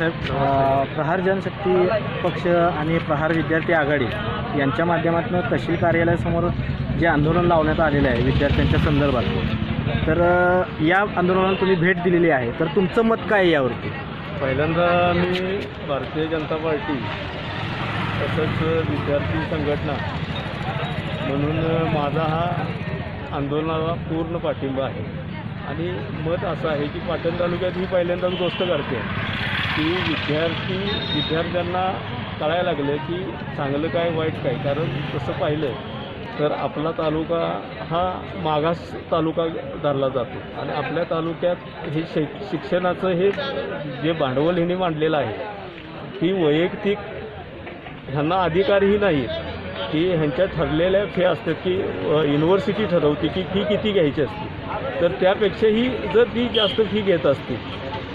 साहेब प्रहार जनशक्ती पक्ष आणि प्रहार विद्यार्थी आघाडी यांच्या माध्यमातून तहसील कार्यालयासमोर जे आंदोलन लावण्यात आलेलं आहे विद्यार्थ्यांच्या संदर्भात. तर या आंदोलनाला तुम्ही भेट दिलेली आहे. तर तुमचं मत काय आहे यावरती? पहिल्यांदा मी भारतीय जनता पार्टी तसंच विद्यार्थी संघटना म्हणून माझा हा आंदोलनाला पूर्ण पाठिंबा आहे. आणि मत असं आहे की पाटण तालुक्यात ही पहिल्यांदाच गोष्ट करते की विद्यार्थी विद्यार्थ्यांना कळायला लागलं की चांगलं काय वाईट काय. कारण तसं पाहिलं तर आपला तालुका हा मागास तालुका धरला जातो. आणि आपल्या तालुक्यात हे शै शिक्षणाचं हे जे भांडवल हिने मांडलेलं आहे ही वैयक्तिक ह्यांना अधिकारही नाही. की ह्यांच्या ठरलेल्या फी असतात की युनिव्हर्सिटी ठरवते की फी किती घ्यायची असते. तर त्यापेक्षाही जर ती जास्त फी घेत असते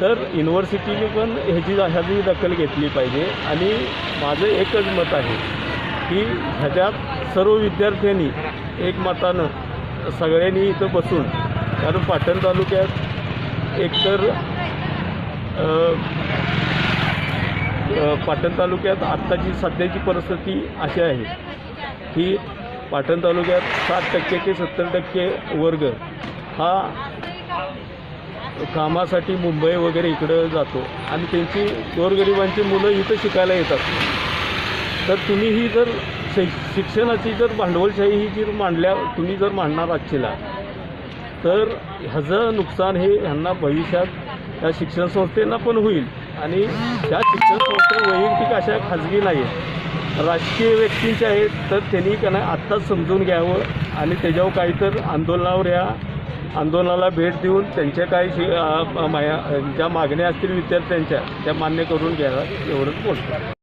तर युनिव्हर्सिटीने पण ह्याची ह्याची दखल घेतली पाहिजे. आणि माझं एकच मत आहे की ह्याच्यात सर्व विद्यार्थ्यांनी एकमतानं सगळ्यांनी इथं बसून कारण पाटण तालुक्यात एकतर पाटण तालुक्यात आत्ताची सध्याची परिस्थिती अशी आहे की पाटण तालुक्यात साठ टक्के ते सत्तर टक्के वर्ग हा कामासाठी मुंबई वगैरे इकडं जातो. आणि त्यांची गोरगरिबांची मुलं इथं शिकायला येतात. तर तुम्ही ही जर शै शिक्षणाची जर भांडवलशाही ही जर मांडल्या तुम्ही जर मांडणार आजचीला तर ह्याचं नुकसान हे ह्यांना भविष्यात या शिक्षण संस्थेंना पण होईल. आणि त्या शिक्षण संस्था वैयक्तिक अशा खाजगी नाही आहेत राजकीय व्यक्तींच्या आहेत तर त्यांनी का नाही आत्ताच समजून घ्यावं आणि त्याच्यावर काही तर आंदोलनावर या आंदोलनाला भेट देऊन त्यांच्या काही शि- ज्या मागण्या असतील विद्यार्थ्यांच्या त्या मान्य करून घ्याव्या एवढंच बोलतो.